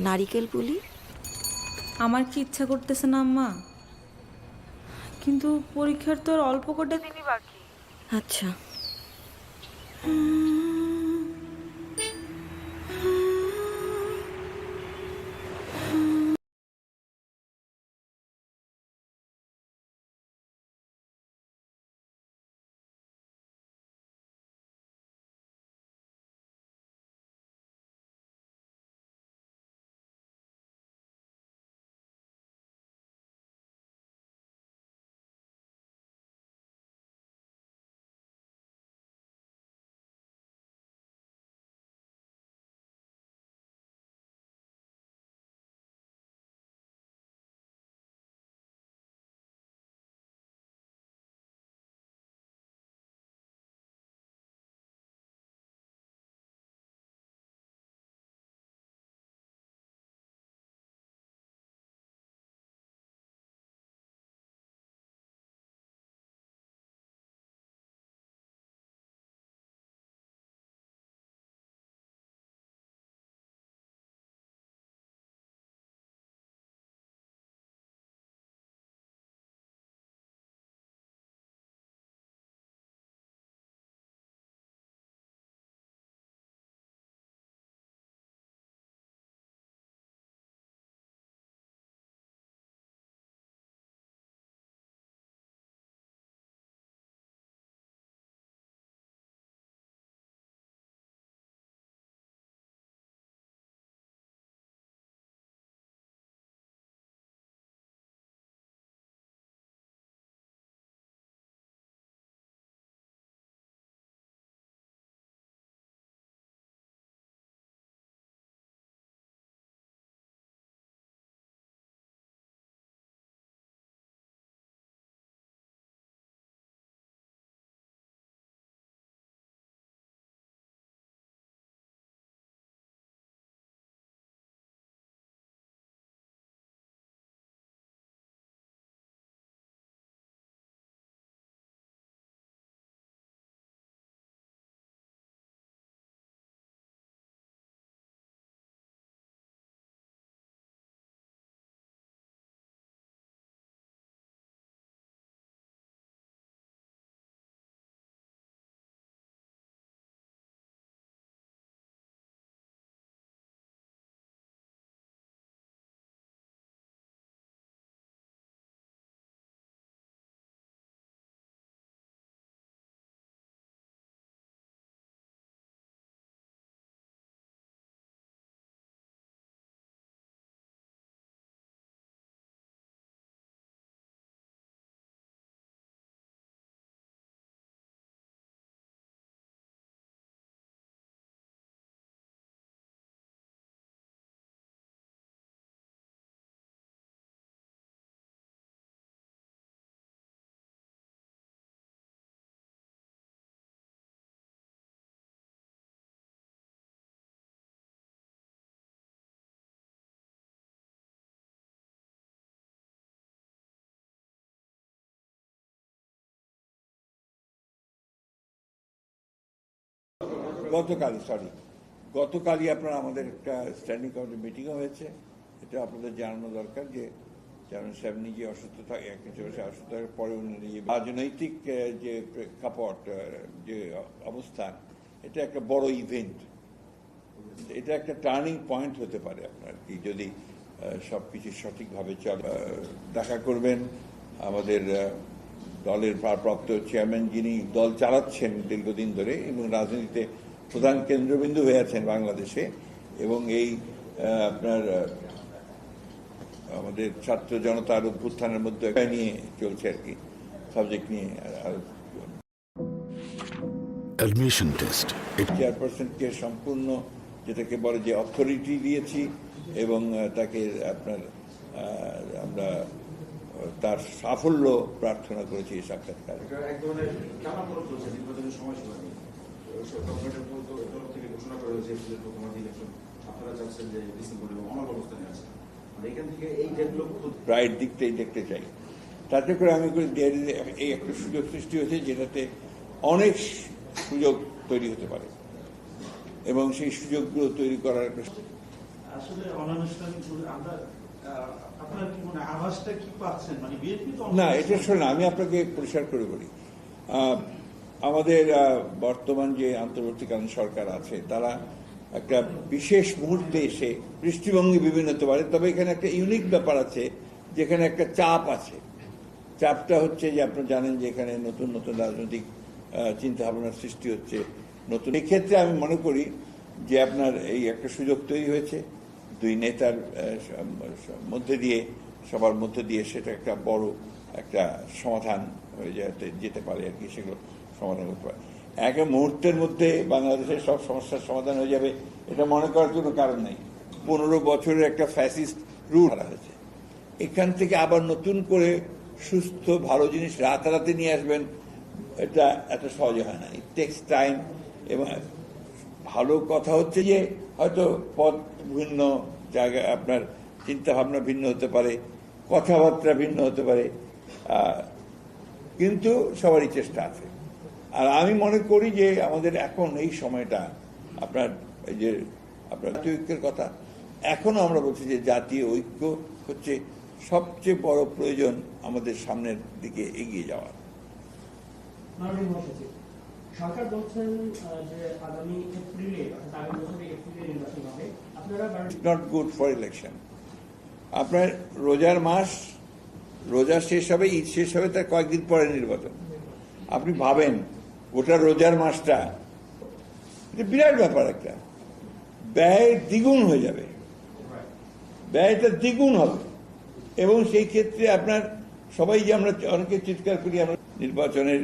নারিকেল পুলি? আমার কি ইচ্ছা করতেছে না আম্মা? কিন্তু পরীক্ষার তো আর অল্প কটা দিনই বাকি। আচ্ছা। গতকাল সরি গতকালই আপনার আমাদের একটা স্ট্যান্ডিং কমিটি মিটিংও হয়েছে। এটা আপনাদের জানানো দরকার যে চেয়ারম্যান সাহেব নিজে অসুস্থ থাকে এক সে অসুস্থ থাকার পরে উনি নিজে রাজনৈতিক যে প্রেক্ষাপট যে অবস্থান, এটা একটা বড় ইভেন্ট এটা একটা টার্নিং পয়েন্ট হতে পারে আপনার কি, যদি সব কিছু সঠিকভাবে চলে। দেখা করবেন আমাদের দলের ভারপ্রাপ্ত চেয়ারম্যান যিনি দল চালাচ্ছেন দীর্ঘদিন ধরে এবং রাজনীতিতে প্রধান কেন্দ্রবিন্দু হয়ে আছেন বাংলাদেশে এবং এই আপনার আমাদের ছাত্র জনতা জনতার অভ্যুত্থানের মধ্যে নিয়ে চলছে আর কি সাবজেক্ট নিয়ে আর- Admission test. It চেয়ারপারসনকে সম্পূর্ণ যেটাকে বলে যে অথরিটি দিয়েছি এবং তাকে আপনার আমরা তার সাফল্য প্রার্থনা করেছি এই সাক্ষাৎকারে গভর্নমেন্টের তরফ থেকে ঘোষণা করা হয়েছে এপ্রিলের প্রথমার্ধ ইলেকশন আপনারা চাচ্ছেন যে ডিসেম্বর এবং অনল অবস্থানে আছে মানে এখান থেকে এই ডেভেলপ রাইট দিকটাই দেখতে চাই। তাতে করে আমি এই একটা সুযোগ সৃষ্টি হয়েছে যেটাতে অনেক সুযোগ তৈরি হতে পারে। এবং সেই সুযোগগুলো তৈরি করার আসলে অনানুষ্ঠানিক আমরা আপনার কি মনে হয় আভাসটা কি পাচ্ছেন? মানে না এটা শোনেন আমি আপনাকে পরিষ্কার করে বলি। আহ, আমাদের বর্তমান যে আন্তর্বর্তীকালীন সরকার আছে, তারা একটা বিশেষ মুহূর্তে এসে দৃষ্টিভঙ্গি বিভিন্ন হতে পারে, তবে এখানে একটা ইউনিক ব্যাপার আছে, যেখানে একটা চাপ আছে। চাপটা হচ্ছে যে আপনারা জানেন যে এখানে নতুন নতুন রাজনৈতিক চিন্তা ভাবনার সৃষ্টি হচ্ছে নতুন। এক্ষেত্রে আমি মনে করি যে আপনার এই একটা সুযোগ তৈরি হয়েছে, দুই নেতার মধ্যে দিয়ে, সবার মধ্যে দিয়ে সেটা একটা বড় একটা সমাধান হয়ে যেতে পারে আর কি সেগুলো। সমাধান করতে পারে। এক মুহূর্তের মধ্যে বাংলাদেশের সব সমস্যার সমাধান হয়ে যাবে, এটা মনে করার কোনো কারণ নেই। পনেরো বছরের একটা ফ্যাসিস্ট রুল করা হয়েছে। এখান থেকে আবার নতুন করে সুস্থ, ভালো জিনিস রাতারাতি নিয়ে আসবেন, এটা এত সহজে হয় না। ইট টেক্স টাইম এবং ভালো কথা হচ্ছে যে হয়তো পথ ভিন্ন জায়গায় আপনার চিন্তা ভাবনা ভিন্ন হতে পারে, কথাবার্তা ভিন্ন হতে পারে কিন্তু সবারই চেষ্টা আছে। আর আমি মনে করি যে আমাদের এখন এই সময়টা আপনার এই যে আপনার জাতীয় ঐক্যের কথা এখনও আমরা বলছি যে জাতীয় ঐক্য হচ্ছে সবচেয়ে বড় প্রয়োজন আমাদের সামনের দিকে এগিয়ে যাওয়ার। সরকার বলছেন যে আগামী এপ্রিলে আগামী বছরে এপ্রিলে নির্বাচন হবে। আপনারা নট গুড ফর ইলেকশন আপনার রোজার মাস রোজা শেষ হবে ঈদ শেষ হবে তার কয়েকদিন পরে নির্বাচন। আপনি ভাবেন গোটা রোজার মাসটা। বিরাট ব্যাপার একটা। ব্যয় দ্বিগুণ হয়ে যাবে। ব্যয়টা দ্বিগুণ হবে। এবং সেই ক্ষেত্রে আপনার সবাই যে আমরা অনেকে চিৎকার করি, আমরা নির্বাচনের